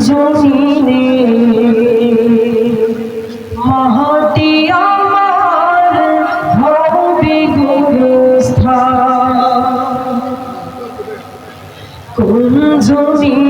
জমিনে মহতি আমার হবে গুরুস্থা কোন জমিনে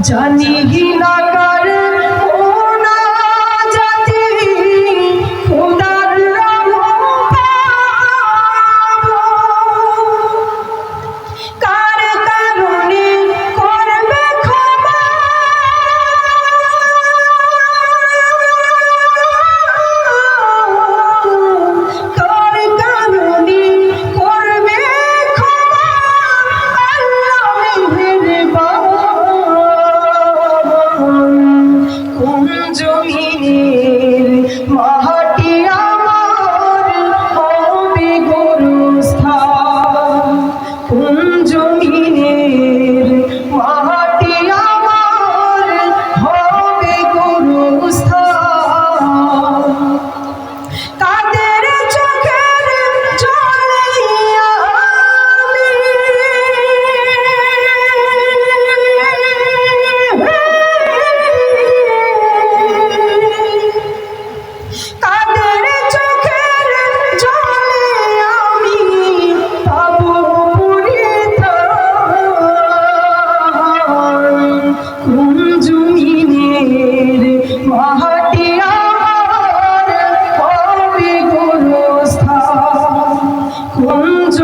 জানি না 봄 좀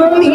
non mi